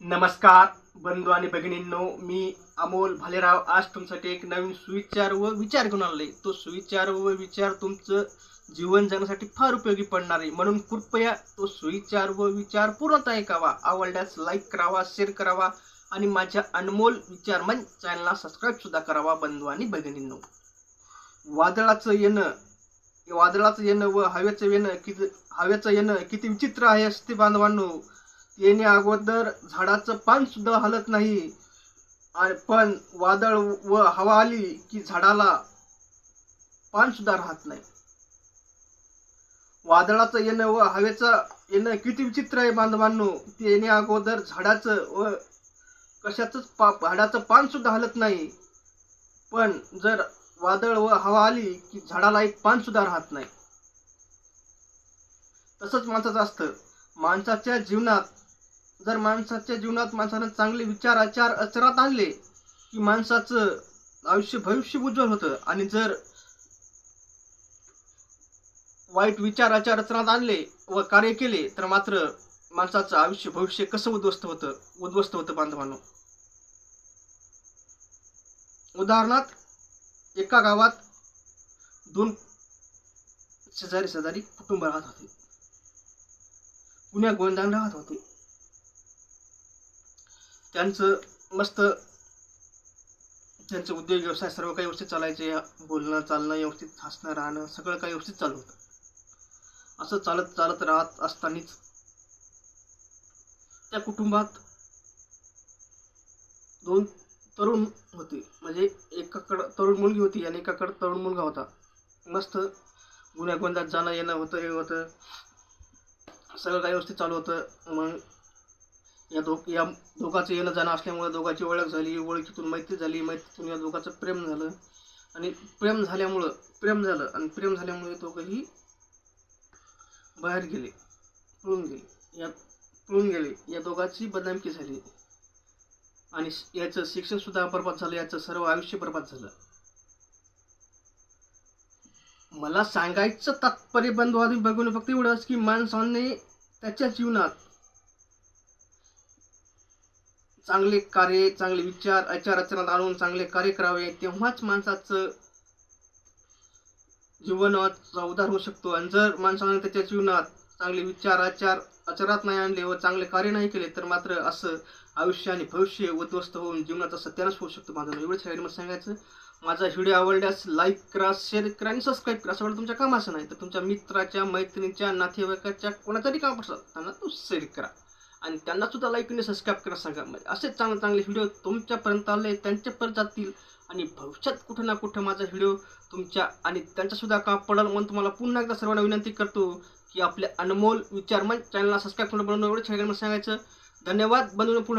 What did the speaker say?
नमस्कार बंधू आणि भगिनींनो मी अमोल भालेराव. आज तुमच्यासाठी एक नवीन सुविचार व विचार घेऊन आलोय. तो सुविचार व विचार तुमचं जीवन जगण्यासाठी फार उपयोगी पडणार आहे. म्हणून कृपया तो सुविचार व विचार पूर्णतः ऐकावा. आवडल्यास लाईक करावा शेअर करावा आणि माझ्या अनमोल विचार मन चॅनलला सबस्क्राईब सुद्धा करावा बंधू आणि भगिनींनो. वादळाचं येणं वादळाचं येणं व हवेचं येणं किती हवेचं येणं किती विचित्र आहे असते बांधवांनो. येणे अगोदर झाडाचं पान सुद्धा हलत नाही. पण वादळ व हवा आली की झाडाला पान सुद्धा राहत नाही. वादळाचं येणं व हवेचं येणं किती विचित्र आहे बांधवांनो. ते येणे अगोदर झाडाचं व कशाच पा झाडाचं पान सुद्धा हलत नाही. पण जर वादळ व हवा आली की झाडाला एक पान सुद्धा राहत नाही. तसंच माणसाचं असतं. माणसाच्या जीवनात जर माणसाच्या जीवनात माणसानं चांगले विचार आचार आचरात आणले की माणसाचं आयुष्य भविष्य उज्ज्वल होतं. आणि जर वाईट विचार आचार आचरात आणले व कार्य केले तर मात्र माणसाचं आयुष्य भविष्य कसं उद्ध्वस्त होतं? उद्ध्वस्त होतं बांधवांनो. उदाहरणार्थ एका गावात दोन शेजारी शेजारी कुटुंब राहत होते. पुण्या गोंधान राहत होते. त्यांचं मस्त त्यांचं उद्योग व्यवसाय सर्व काही व्यवस्थित चालायचे. बोलणं चालणं व्यवस्थित हसणं राहणं सगळं काही व्यवस्थित चालू होतं. असं चालत चालत राहत असतानाच त्या कुटुंबात दोन तरुण होते. म्हणजे एकाकडं तरुण मुलगी होती आणि एकाकडं तरुण मुलगा होता. मस्त गुन्ह्यागोंदात जाणं येणं होतं हे होतं. सगळं काही व्यवस्थित चालू होतं. मग या दो या दोघाचं येणं जाणं असल्यामुळे दोघांची ओळख झाली ओळखीतून मैत्री झाली मैत्रीतून या दोघांचं प्रेम झालं. आणि प्रेम झाल्यामुळं प्रेम झालं आणि प्रेम झाल्यामुळे दोघंही बाहेर गेले पळून गेले. या पळून गेले. या दोघांची बदनामकी झाली. आणि याचं शिक्षणसुद्धा बर्बाद झालं याचं सर्व आयुष्य बर्बाद झालं. मला सांगायचं तात्पर्य बंधू आधी बघून फक्त एवढंच की माणसाने त्याच्या जीवनात चांगले कार्य चांगले विचार आचारचरणात आणून चांगले कार्य करावे तेव्हाच माणसाचं जीवनाचा उद्धार होऊ शकतो. आणि जर माणसाने त्याच्या जीवनात चांगले विचार आचार आचारात नाही आणले व चांगले कार्य नाही केले तर मात्र असं आयुष्य आणि भविष्य उद्ध्वस्त होऊन जीवनाचा सत्यानाश होऊ शकतो. माझं एवढंच आहे. मला सांगायचं माझा व्हिडिओ आवडल्यास लाईक करा शेअर करा आणि सबस्क्राईब करा. सगळं तुमच्या कामाचं नाही तर तुमच्या मित्राच्या मैत्रिणीच्या नातेवाईकाच्या कोणातरी काम असतात त्यांना तो शेअर करा. आणि त्यांना सुद्धा लाईक आणि सबस्क्राईब करा सांगा. म्हणजे असेच चांगले चांगले व्हिडिओ तुमच्यापर्यंत आले त्यांच्यापर्यंत जातील आणि भविष्यात कुठं ना कुठं माझा व्हिडिओ तुमच्या आणि त्यांच्यासुद्धा काम पडेल म्हणून तुम्हाला पुन्हा एकदा सर्वांना विनंती करतो की आपले अनमोल विचार मन चॅनलला सबस्क्राईब करून बनवून एवढं छान सांगायचं. धन्यवाद. बनवून पुन्हा